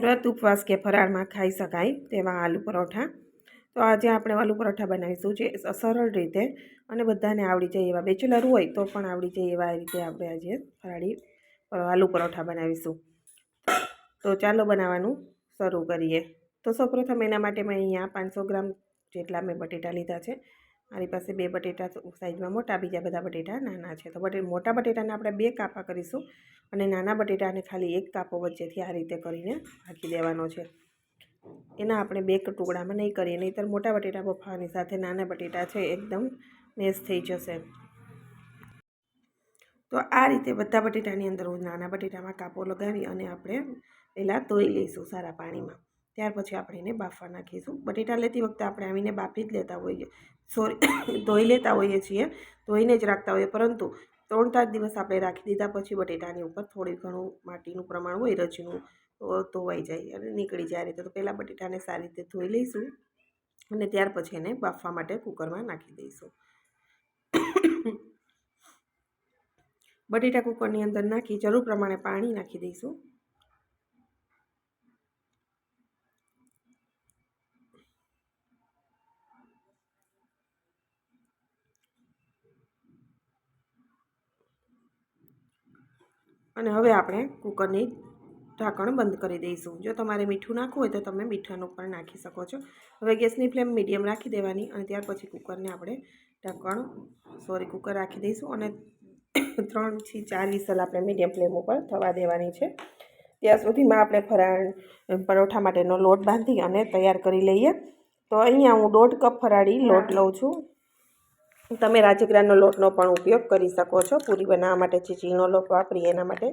વ્રત ઉપવાસ કે ફરાળમાં ખાઈ શકાય તેવા આલુ પરોઠા. તો આજે આપણે આલુ પરોઠા બનાવીશું જે સરળ રીતે અને બધાને આવડી જાય એવા બેચલર હોય તો પણ આવડી જાય એવા રીતે આપણે આજે ફરાળી આલુ પરોઠા બનાવીશું. તો ચાલો બનાવવાનું શરૂ કરીએ. તો સૌપ્રથમ એના માટે મેં અહીંયા પાંચસો ગ્રામ જેટલા મેં બટેટા લીધા છે. મારી પાસે બે બટેટા સાઈઝમાં મોટા, બીજા બધા બટેટા નાના છે. તો બટે, મોટા બટેટાને આપણે બે કાપા કરીશું અને નાના બટેટાને ખાલી એક કાપો વચ્ચેથી આ રીતે કરીને રાખી દેવાનો છે. એના આપણે બે ટુકડામાં નહીં કરીએ, નહીંતર મોટા બટેટા બફાવાની સાથે નાના બટેટા છે એકદમ મેસ થઈ જશે. તો આ રીતે બધા બટેટાની અંદર હું નાના બટેટામાં કાપો લગાવી અને આપણે પહેલાં ધોઈ લઈશું સારા પાણીમાં. ત્યાર પછી આપણે એને બાફવા નાખીશું. બટેટા લેતી વખતે આપણે આવીને બાફી જ લેતા હોઈએ. સોરી, ધોઈ લેતા હોઈએ છીએ. ધોઈને જ રાખતા હોઈએ. પરંતુ ત્રણ ચાર દિવસ આપણે રાખી દીધા પછી બટેટાની ઉપર થોડી ઘણું માટીનું પ્રમાણ હોય, રજનું ધોવાઈ જાય અને નીકળી જાય રીતે. તો પહેલાં બટેટાને સારી રીતે ધોઈ લઈશું અને ત્યાર પછી એને બાફવા માટે કુકરમાં નાખી દઈશું. બટેટા કુકરની અંદર નાખી જરૂર પ્રમાણે પાણી નાખી દઈશું. અને હવે આપણે કુકરની ઢાંકણ બંધ કરી દઈશું. જો તમારે મીઠું નાખવું હોય તો તમે મીઠાનું પણ નાખી શકો છો. હવે ગેસની ફ્લેમ મીડિયમ રાખી દેવાની અને ત્યાર પછી કુકરને આપણે ઢાંકણ, સોરી, કુકર રાખી દઈશું અને ત્રણથી ચાર વિસલ આપણે મીડિયમ ફ્લેમ ઉપર થવા દેવાની છે. ત્યાં સુધીમાં આપણે ફરાળ પરોઠા માટેનો લોટ બાંધી અને તૈયાર કરી લઈએ. તો અહીંયા હું દોઢ કપ ફરાળી લોટ લઉં છું. તમે રાજગરાનો લોટનો પણ ઉપયોગ કરી શકો છો. પૂરી બનાવવા માટે ચીચીનો લોટ વાપરીએ એના માટે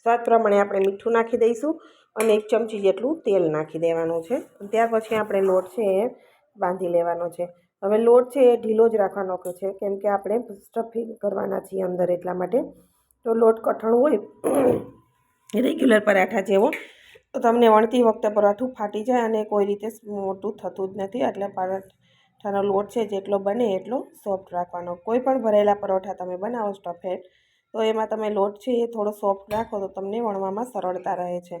સ્વાદ પ્રમાણે આપણે મીઠું નાખી દઈશું અને એક ચમચી જેટલું તેલ નાખી દેવાનું છે. ત્યાર પછી આપણે લોટ છે એ બાંધી લેવાનો છે. હવે લોટ છે એ ઢીલો જ રાખવાનો છે, કેમ કે આપણે સ્ટફિંગ કરવાના છીએ અંદર એટલા માટે. તો લોટ કઠણ હોય, રેગ્યુલર પરાઠા જેવો, તો તમને વણતી વખતે પરાઠું ફાટી જાય અને કોઈ રીતે મોટું થતું જ નથી. એટલે પરાઠાનો લોટ છે જેટલો બને એટલો સોફ્ટ રાખવાનો. કોઈ પણ ભરેલા પરોઠા તમે બનાવો સ્ટફેડ તો એમાં તમે લોટ છે એ થોડો સોફ્ટ રાખો તો તમને વણવામાં સરળતા રહે છે.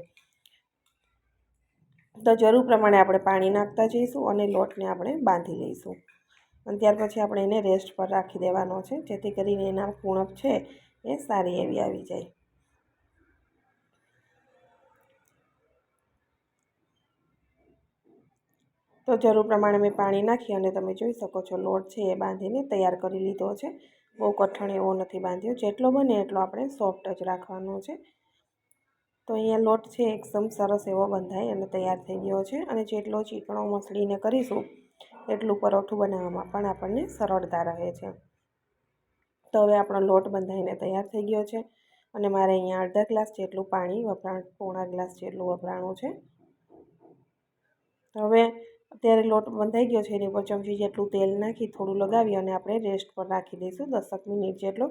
તો જરૂર પ્રમાણે આપણે પાણી નાખતા જઈશું અને લોટને આપણે બાંધી લઈશું. અને ત્યાર પછી આપણે એને રેસ્ટ પર રાખી દેવાનો છે, જેથી કરીને એના કુણપ છે એ સારી એવી આવી જાય. તો જરૂર પ્રમાણે મેં પાણી નાખી અને તમે જોઈ શકો છો, લોટ છે એ બાંધીને તૈયાર કરી લીધો છે. બહુ કઠણ એવો નથી બાંધ્યો, જેટલો બને એટલો આપણે સોફ્ટ જ રાખવાનો છે. તો અહીંયા લોટ છે, એકદમ સરસ એવો બંધાય અને તૈયાર થઈ ગયો છે. અને જેટલો ચીકણો મસળીને કરીશું, એટલું પરોઠું બનાવવામાં પણ આપણને સરળતા રહે છે. તો હવે આપણો લોટ બંધાઈને તૈયાર થઈ ગયો છે. અને મારે અહીંયા અડધા ગ્લાસ જેટલું પાણી વપરાણ પોણા ગ્લાસ જેટલું વપરાણું છે. હવે અત્યારે લોટ બંધાઈ ગયો છે, એની ઉપર ચમચી જેટલું તેલ નાખી થોડું લગાવી અને આપણે રેસ્ટ પર રાખી દઈશું. દસક મિનિટ જેટલો,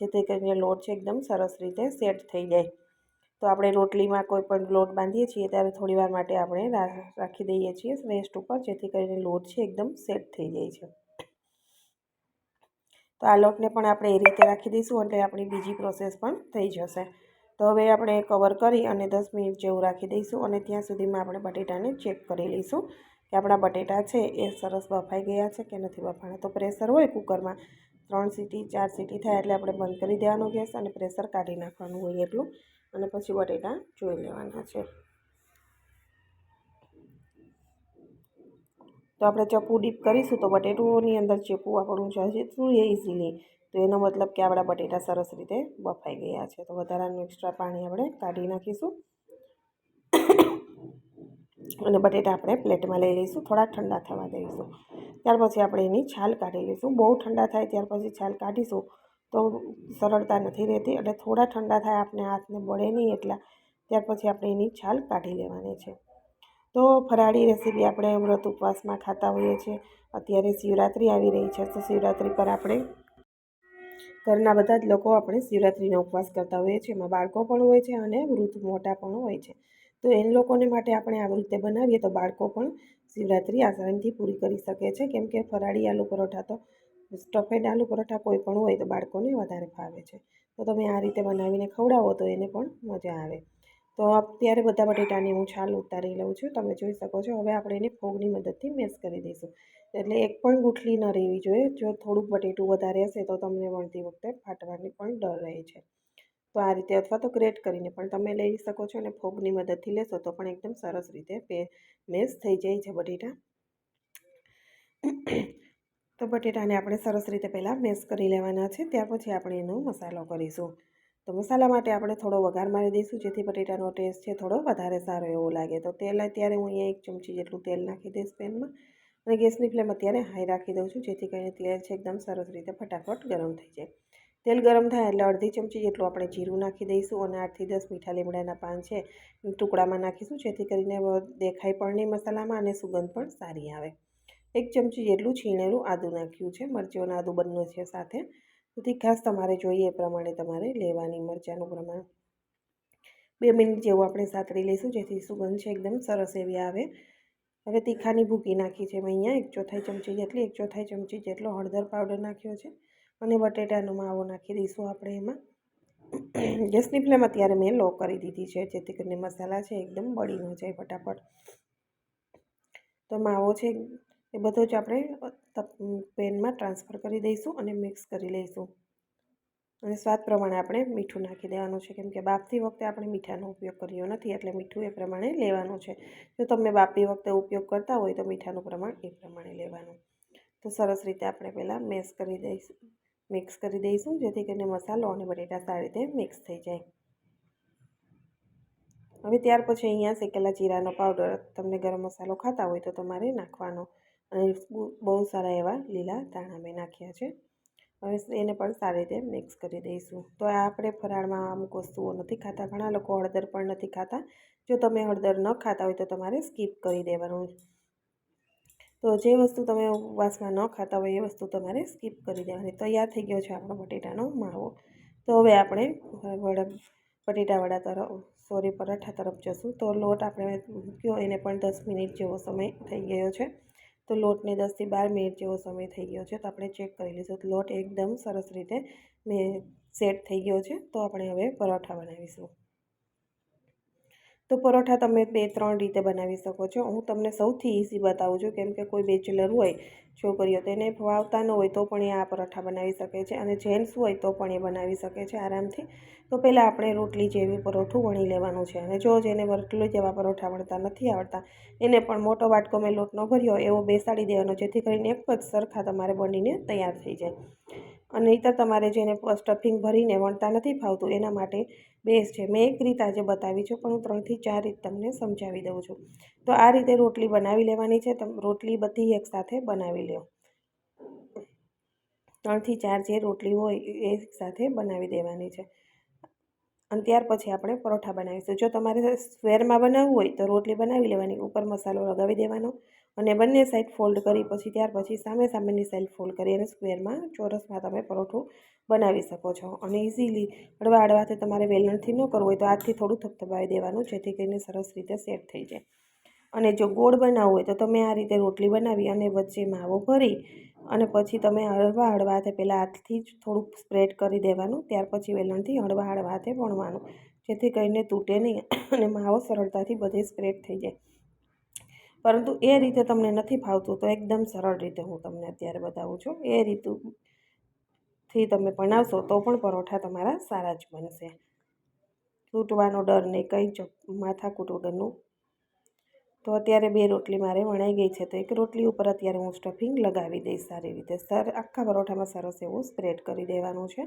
જેથી કરીને લોટ છે એકદમ સરસ રીતે સેટ થઈ જાય. તો આપણે રોટલીમાં કોઈ પણ લોટ બાંધીએ છીએ, ત્યારે થોડીવાર માટે આપણે રાખી દઈએ છીએ રેસ્ટ ઉપર, જેથી કરીને લોટ છે એકદમ સેટ થઈ જાય છે. તો આ લોટને પણ આપણે એ રીતે રાખી દઈશું એટલે આપણી બીજી પ્રોસેસ પણ થઈ જશે. તો હવે આપણે કવર કરી અને દસ મિનિટ જેવું રાખી દઈશું અને ત્યાં સુધીમાં આપણે બટેટાને ચેક કરી લઈશું. કે આપણા બટેટા છે એ સરસ બફાઈ ગયા છે કે નથી બફાણા? તો પ્રેશર હોય કુકરમાં, ત્રણ સીટી, ચાર સીટી થાય એટલે આપણે બંધ કરી દેવાનું ગેસ અને પ્રેશર કાઢી નાખવાનું હોય એટલું. અને પછી બટેટા જોઈ લેવાના છે. તો આપણે ચપ્પુ ડીપ કરીશું તો બટેટુની અંદર ચેપું આપણું જશું એ ઇઝીલી. તો એનો મતલબ કે આપણા બટેટા સરસ રીતે બફાઈ ગયા છે. તો વધારાનું એક્સ્ટ્રા પાણી આપણે કાઢી નાખીશું. અને બટેટા આપણે પ્લેટમાં લઈ લઈશું થોડા ઠંડા થવા દઈશું. ત્યાર પછી આપણે એની છાલ કાઢી લઈશું. બહુ ઠંડા થાય ત્યાર પછી છાલ કાઢીશું તો સરળતા નથી રહેતી એટલે થોડા ઠંડા થાય આપણે હાથને બળે નહીં એટલા. ત્યાર પછી આપણે એની છાલ કાઢી લેવાની છે. તો ફરાળી રેસીપી આપણે વ્રત ઉપવાસમાં ખાતા હોઈએ છીએ. અત્યારે શિવરાત્રિ આવી રહી છે, તો શિવરાત્રિ પર આપણે ઘરના બધા જ લોકો આપણે શિવરાત્રિનો ઉપવાસ કરતા હોઈએ છીએ. એમાં બાળકો પણ હોય છે અને વૃદ્ધ મોટા પણ હોય છે. તો એ લોકોને માટે આપણે આવી રીતે બનાવીએ તો બાળકો પણ શિવરાત્રિ આસાનીથી પૂરી કરી શકે છે. કેમ કે ફરાળી આલુ પરોઠા તો સ્ટફેડ આલુ પરોઠા કોઈ પણ હોય તો બાળકોને વધારે ભાવે છે. તો તમે આ રીતે બનાવીને ખવડાવો તો એને પણ મજા આવે. તો અત્યારે બધા બટેટાની હું છાલ ઉતારી લઉં છું. તમે જોઈ શકો છો હવે આપણે એને ફોગની મદદથી મેસ કરી દઈશું. એટલે એક પણ ગુઠલી ન રહેવી જોઈએ. જો થોડુંક બટેટું વધારે હશે તો તમને વણતી વખતે ફાટવાની પણ ડર રહે છે. તો આ રીતે અથવા તો ગ્રેટ કરીને પણ તમે લઈ શકો છો અને ફોગની મદદથી લેશો તો પણ એકદમ સરસ રીતે પે મેશ થઈ જાય છે બટેટા. તો બટેટાને આપણે સરસ રીતે પહેલાં મેશ કરી લેવાના છે, ત્યાર પછી આપણે એનો મસાલો કરીશું. તો મસાલા માટે આપણે થોડો વઘાર મારી દઈશું, જેથી બટેટાનો ટેસ્ટ છે થોડો વધારે સારો એવો લાગે. તો તેલ અત્યારે હું અહીંયા એક ચમચી જેટલું તેલ નાખી દઈશ પેનમાં અને ગેસની ફ્લેમ અત્યારે હાઈ રાખી દઉં છું, જેથી કરીને તેલ છે એકદમ સરસ રીતે ફટાફટ ગરમ થઈ જાય. તેલ ગરમ થાય એટલે અડધી ચમચી જેટલું આપણે જીરું નાખી દઈશું અને આઠથી દસ મીઠા લીમડાના પાન છે ટુકડામાં નાખીશું, જેથી કરીને દેખાય પણ નહીં મસાલામાં અને સુગંધ પણ સારી આવે. એક ચમચી જેટલું છીણેલું આદું નાખ્યું છે, મરચું આદું બંને છે સાથે. તો તીખાશ તમારે જોઈએ એ પ્રમાણે તમારે લેવાની મરચાંનું પ્રમાણ. બે મિનિટ જેવું આપણે સાતરી લઈશું, જેથી સુગંધ છે એકદમ સરસ એવી આવે. હવે તીખાની ભૂકી નાખી છે અહીંયા, એક ચોથાઈ ચમચી જેટલી, એક ચોથાઈ ચમચી જેટલો હળદર પાવડર નાખ્યો છે. અને બટેટાનો માવો નાખી દઈશું આપણે એમાં. ગેસની ફ્લેમ અત્યારે મેં લો કરી દીધી છે, જેથી કરીને મસાલા છે એકદમ બળી ન જાય ફટાફટ. તો માવો છે એ બધો જ આપણે પેનમાં ટ્રાન્સફર કરી દઈશું અને મિક્સ કરી લઈશું. અને સ્વાદ પ્રમાણે આપણે મીઠું નાખી દેવાનું છે, કેમ કે બાફતી વખતે આપણે મીઠાનો ઉપયોગ કર્યો નથી, એટલે મીઠું એ પ્રમાણે લેવાનું છે. જો તમે બાફતી વખતે ઉપયોગ કરતા હોય તો મીઠાનું પ્રમાણ એ પ્રમાણે લેવાનું. તો સરસ રીતે આપણે પહેલાં મેશ કરી દઈશું. મિક્સ કરી દઈશું, જેથી કરીને મસાલો અને બટેટા સારી રીતે મિક્સ થઈ જાય. હવે ત્યાર પછી અહીંયા શેકેલા જીરાનો પાવડર તમને ગરમ મસાલો ખાતા હોય તો તમારે નાખવાનો. અને બહુ સારા એવા લીલા ધાણા મેં નાખ્યા છે. હવે એને પણ સારી રીતે મિક્સ કરી દઈશું. તો આપણે ફરાળમાં અમુક વસ્તુઓ નથી ખાતા, ઘણા લોકો હળદર પણ નથી ખાતા. જો તમે હળદર ન ખાતા હોય તો તમારે સ્કીપ કરી દેવાનું. તો જે વસ્તુ તમે ઉપવાસમાં ન ખાતા હોય એ વસ્તુ તમારે સ્કીપ કરી દેવાની. તૈયાર થઈ ગયો છે આપણો બટેટાનો માવો. તો હવે આપણે વડા બટેટાવડા તરફ, સોરી, પરાઠા તરફ જશું. તો લોટ આપણે મૂક્યો, એને પણ દસ મિનિટ જેવો સમય થઈ ગયો છે. તો લોટને દસથી બાર મિનિટ જેવો સમય થઈ ગયો છે. તો આપણે ચેક કરી લઈશું. લોટ એકદમ સરસ રીતે મેં સેટ થઈ ગયો છે. તો આપણે હવે પરોઠા બનાવીશું. તો પરોઠા તમે બે ત્રણ રીતે બનાવી શકો છો. હું તમને સૌથી ઇઝી બતાવું છું, કેમ કે કોઈ બેચલર હોય, છોકરીઓ તેને ભાવતા ન હોય તો પણ એ આ પરોઠા બનાવી શકે છે અને જેન્ટ્સ હોય તો પણ એ બનાવી શકે છે આરામથી. તો પહેલાં આપણે રોટલી જેવી પરોઠું વણી લેવાનું છે અને જો જેને રોટલી જેવા પરોઠા વણતા નથી આવડતા, એને પણ મોટો વાટકો મેં લોટનો ભર્યો, એવો બેસાડી દેવાનો જેથી કરીને એક જ સરખા તમારે બનીને તૈયાર થઈ જાય. અને નહીંતર તમારે જેને સ્ટફિંગ ભરીને વણતા નથી ફાવતું એના માટે બેસ્ટ છે. મેં એક રીત આજે બતાવી છે, પણ હું ત્રણથી ચાર રીત તમને સમજાવી દઉં છું. તો આ રીતે રોટલી બનાવી લેવાની છે. તમે, રોટલી બધી એકસાથે બનાવી લો ત્રણથી ચાર જે રોટલી હોય એ સાથે બનાવી દેવાની છે. અને ત્યાર પછી આપણે પરોઠા બનાવીશું. જો તમારે સ્ક્વેરમાં બનાવવું હોય તો રોટલી બનાવી લેવાની, ઉપર મસાલો લગાવી દેવાનો. અને બંને સાઈડ ફોલ્ડ કરી પછી ત્યાર પછી સામે સામેની સાઈડ ફોલ્ડ કરી અને સ્ક્વેરમાં ચોરસમાં તમે પરોઠું બનાવી શકો છો. અને ઇઝીલી હળવા હળવાથી તમારે વેલણથી ન કરવું હોય તો હાથથી થોડું થપથપાવી દેવાનું, જેથી કરીને સરસ રીતે સેટ થઈ જાય. અને જો ગોળ બનાવવું હોય તો તમે આ રીતે રોટલી બનાવી અને વચ્ચે માવો ભરી અને પછી તમે હળવા હળવા હાથે પહેલાં હાથથી જ થોડુંક સ્પ્રેડ કરી દેવાનું, ત્યાર પછી વેલણથી હળવા હળવા હાથે વણવાનું, જેથી કરીને તૂટે નહીં અને માવો સરળતાથી બધે સ્પ્રેડ થઈ જાય. પરંતુ એ રીતે તમને નથી ફાવતું, તો એકદમ સરળ રીતે હું તમને અત્યારે બતાવું છું. એ રીતથી તમે બનાવશો તો પણ પરોઠા તમારા સારા જ બનશે. તૂટવાનો ડર નહીં, કંઈ માથાકૂટ વગરનું. તો અત્યારે બે રોટલી મારે વણાઈ ગઈ છે, તો એક રોટલી ઉપર અત્યારે હું સ્ટફિંગ લગાવી દઈશ સારી રીતે. સર, આખા પરોઠામાં સરસ એવું સ્પ્રેડ કરી દેવાનું છે.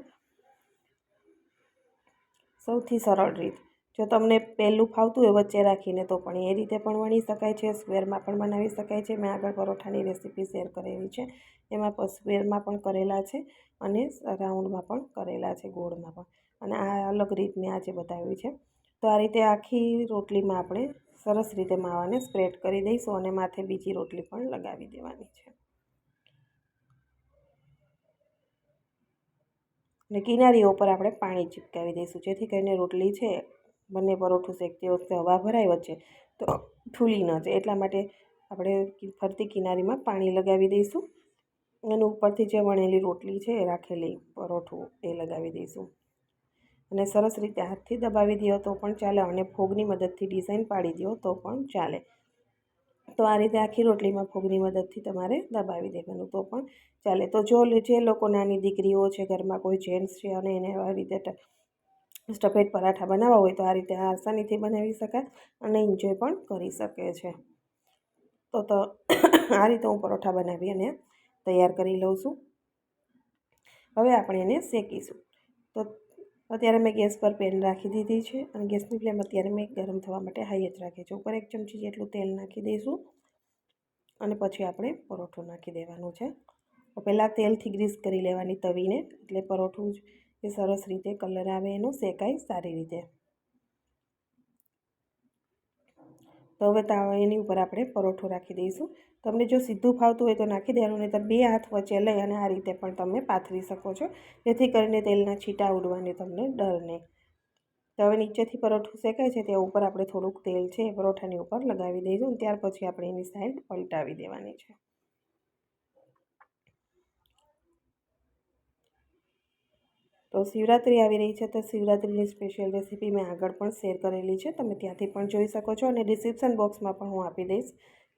સૌથી સરળ રીત. જો તમને પહેલું ફાવતું હોય વચ્ચે રાખીને તો પણ એ રીતે પણ વણી શકાય છે. સ્ક્વેરમાં પણ બનાવી શકાય છે. મેં આગળ પરોઠાની રેસીપી શેર કરેલી છે. એમાં સ્ક્વેરમાં પણ કરેલા છે અને રાઉન્ડમાં પણ કરેલા છે ગોળમાં પણ. અને આ અલગ રીત મેં આજે બતાવ્યું છે. તો આ રીતે આખી રોટલીમાં આપણે સરસ રીતે માવાને સ્પ્રેડ કરી દઈશું અને માથે બીજી રોટલી પણ લગાવી દેવાની છે. અને કિનારીઓ ઉપર આપણે પાણી ચીપકાવી દઈશું. જેથી કરીને રોટલી છે બંને પરોઠું શેકતી વખતે હવા ભરાય વચ્ચે તો ઠૂલી ન જાય. એટલા માટે આપણે ફરતી કિનારીમાં પાણી લગાવી દઈશું. અને ઉપરથી જે વણેલી રોટલી છે એ રાખેલી પરોઠું એ લગાવી દઈશું. અને સરસ રીતે હાથથી દબાવી દો તો પણ ચાલે અને ફોગની મદદથી ડિઝાઇન પાડી દો તો પણ ચાલે. તો આ રીતે આખી રોટલીમાં ફોગની મદદથી તમારે દબાવી દેવાનું તો પણ ચાલે. તો જો જે લોકો નાની દીકરીઓ છે, ઘરમાં કોઈ જેન્ટ્સ છે અને એને આવી રીતે સ્ટફેડ પરાઠા બનાવવા હોય તો આ રીતે આસાનીથી બનાવી શકાય અને એન્જોય પણ કરી શકે છે. તો તો આ રીતે હું પરોઠા બનાવી અને તૈયાર કરી લઉં છું. હવે આપણે એને શેકીશું. તો અત્યારે મેં ગેસ પર પેન રાખી દીધી છે અને ગેસની ફ્લેમ અત્યારે મેં ગરમ થવા માટે હાઈ જ રાખી છે. ઉપર એક ચમચી જેટલું તેલ નાખી દઈશું અને પછી આપણે પરોઠું નાખી દેવાનું છે. પહેલાં તેલથી ગ્રીસ કરી લેવાની તવીને એટલે પરોઠું જ એ સરસ રીતે કલર આવે, એનું શેકાય સારી રીતે. તો હવે એની ઉપર આપણે પરોઠું રાખી દઈશું. તમને જો સીધું ફાવતું હોય તો નાખી દેવાનું નહીં બે હાથ વચ્ચે લઈ અને આ રીતે પણ તમે પાથરી શકો છો. જેથી કરીને તેલના છીટા ઉડવાની તમને ડર નહીં. તો હવે નીચેથી પરોઠું શેકાય છે, ત્યાં ઉપર આપણે થોડુંક તેલ છે પરોઠાની ઉપર લગાવી દઈશું ત્યાર પછી આપણે એની સાઈડ પલટાવી દેવાની છે. તો શિવરાત્રિ આવી રહી છે તો શિવરાત્રિની સ્પેશિયલ રેસીપી મેં આગળ પણ શેર કરેલી છે. તમે ત્યાંથી પણ જોઈ શકો છો અને ડિસ્ક્રિપ્શન બોક્સમાં પણ હું આપી દઈશ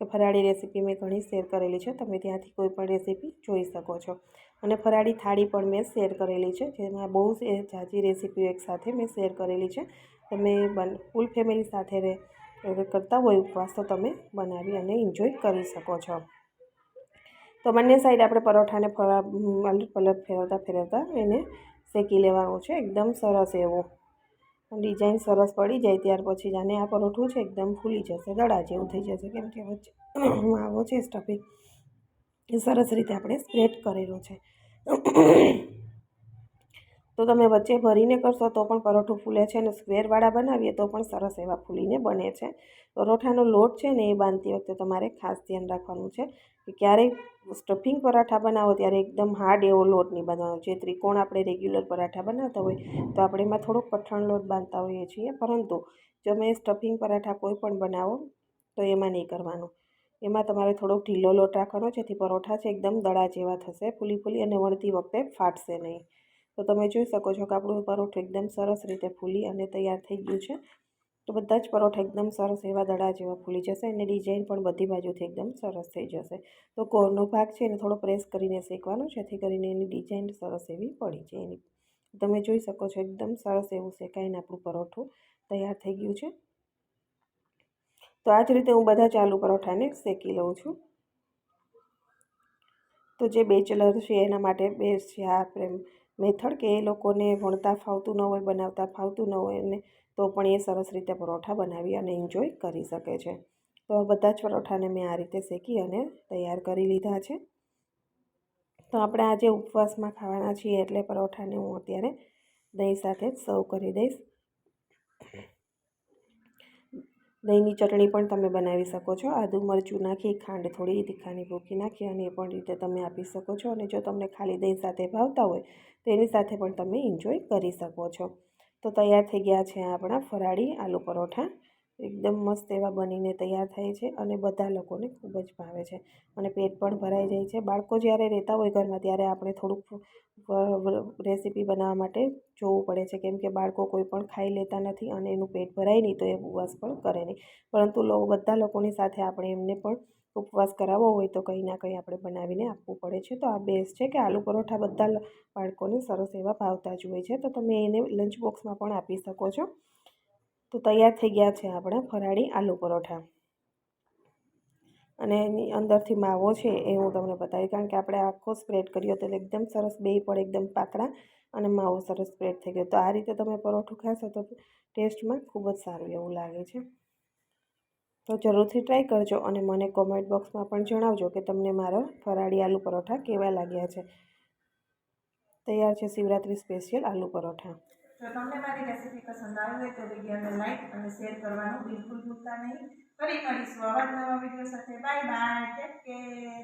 કે ફરાળી રેસીપી મેં ઘણી શેર કરેલી છે. તમે ત્યાંથી કોઈ પણ રેસીપી જોઈ શકો છો. અને ફરાળી થાળી પણ મેં શેર કરેલી છે. જેમાં બહુ જ ઝાઝી રેસીપીઓ એકસાથે મેં શેર કરેલી છે. તમે બન ફૂલ ફેમિલી સાથે રે કરતા હોય ઉપવાસ તો તમે બનાવી અને એન્જોય કરી શકો છો. તો બંને સાઈડ આપણે પરોઠાને ફરા અલટ પલટ ફેરવતા ફેરવતા એને શેકી લેવાનું છે, એકદમ સરસ એવું. ડિઝાઇન સરસ પડી જાય ત્યાર પછી જાણે આ પરોઠું છે એકદમ ફૂલી જશે દડા જેવું થઈ જશે, કેમ કે વચ્ચે માવો છે સ્ટફિંગ. એ સરસ રીતે આપણે સ્પ્રેડ કરેલો છે. તો તમે વચ્ચે ભરીને કરશો તો પણ પરોઠું ફૂલે છે અને સ્ક્વેરવાળા બનાવીએ તો પણ સરસ એવા ફૂલીને બને છે. પરોઠાનો લોટ છે ને એ બાંધતી વખતે તમારે ખાસ ધ્યાન રાખવાનું છે કે ક્યારેય સ્ટફિંગ પરાઠા બનાવો ત્યારે એકદમ હાર્ડ એવો લોટ નહીં બાંધવાનો. જે ત્રિકોણ આપણે રેગ્યુલર પરાઠા બનાવતા હોય તો આપણે એમાં થોડોક કઠણ લોટ બાંધતા હોઈએ છીએ. પરંતુ જો તમે સ્ટફિંગ પરાઠા કોઈ પણ બનાવો તો એમાં નહીં કરવાનું. એમાં તમારે થોડોક ઢીલો લોટ રાખવાનો જેથી પરોઠા છે એકદમ દડા જેવા થશે, ફૂલી ફૂલી અને વળતી વખતે ફાટશે નહીં. તો તમે જોઈ શકો છો કે આપણું પરોઠું એકદમ સરસ રીતે ફૂલી અને તૈયાર થઈ ગયું છે. તો બધા જ પરોઠા એકદમ સરસ એવા દડા જેવા ફૂલી જશે અને ડિઝાઇન પણ બધી બાજુથી એકદમ સરસ થઈ જશે. તો કોરનો ભાગ છે એને થોડો પ્રેસ કરીને શેકવાનો, જેથી કરીને એની ડિઝાઇન સરસ એવી પડી જાય એની. તમે જોઈ શકો છો એકદમ સરસ એવું શેકાઈને આપણું પરોઠું તૈયાર થઈ ગયું છે. તો આ જ રીતે હું બધા ચાલુ પરોઠાને શેકી લઉં છું. તો જે બેચલર છે એના માટે બેસ્ટ છે આ પ્રેમ મેથડ કે એ લોકોને વણતા ફાવતું ન હોય, બનાવતા ફાવતું ન હોય ને તો પણ એ સરસ રીતે પરોઠા બનાવી અને એન્જોય કરી શકે છે. તો બધા જ પરોઠાને મેં આ રીતે શેકી અને તૈયાર કરી લીધા છે. તો આપણે આજે ઉપવાસમાં ખાવાના છીએ એટલે પરોઠાને હું અત્યારે દહીં સાથે જ સર્વ કરી દઈશ. દહીંની ચટણી પણ તમે બનાવી શકો છો. આદુ મરચું નાખી, ખાંડ થોડી તીખાની ભૂકી નાખી અને એ પણ રીતે તમે આપી શકો છો અને જો તમને ખાલી દહીં સાથે ભાવતા હોય તો એની સાથે પણ તમે એન્જોય કરી શકો છો. તો તૈયાર થઈ ગયા છે આપણા ફરાળી આલુ પરોઠા. એકદમ મસ્ત એવા બનીને તૈયાર થાય છે અને બધા લોકોને ખૂબ જ ભાવે છે. અને પેટ પણ ભરાઈ જાય છે. બાળકો જ્યારે રહેતા હોય ઘરમાં ત્યારે આપણે થોડુંક રેસીપી બનાવવા માટે જોવું પડે છે. કેમ કે બાળકો કોઈ પણ ખાઈ લેતા નથી અને એનું પેટ ભરાય નહીં તો એ ઉપવાસ પણ કરે નહીં. પરંતુ બધા લોકોની સાથે આપણે એમને પણ ઉપવાસ કરાવવો હોય તો કંઈ ના કંઈ આપણે બનાવીને આપવું પડે છે. તો આ બેસ્ટ છે કે આલુ પરોઠા બધા બાળકોને સરસ એવા ભાવતા જ હોય છે. તો તમે એને લંચ બોક્સમાં પણ આપી શકો છો. તો તૈયાર થઈ ગયા છે આપણા ફરાળી આલુ પરોઠા. અને એની અંદરથી માવો છે એ હું તમને બતાવી કારણ કે આપણે આખો સ્પ્રેડ કર્યો તો એકદમ સરસ બે પણ એકદમ પાતળા અને માવો સરસ સ્પ્રેડ થઈ ગયો. તો આ રીતે તમે પરોઠું ખાશો તો ટેસ્ટમાં ખૂબ જ સારું એવું લાગે છે. તો જરૂરથી ટ્રાય કરજો અને મને કોમેન્ટ બોક્સમાં પણ જણાવજો કે તમને મારા ફરાળી આલુ પરોઠા કેવા લાગ્યા છે. તૈયાર છે શિવરાત્રી સ્પેશિયલ આલુ પરોઠા. જો તમને મારી રેસીપી પસંદ આવી હોય તો વિડીયોને લાઈક અને શેર કરવાનું બિલકુલ ભૂલતા નહીં. ફરી મળીશું આવા નવા વીડિયો સાથે. Bye bye take care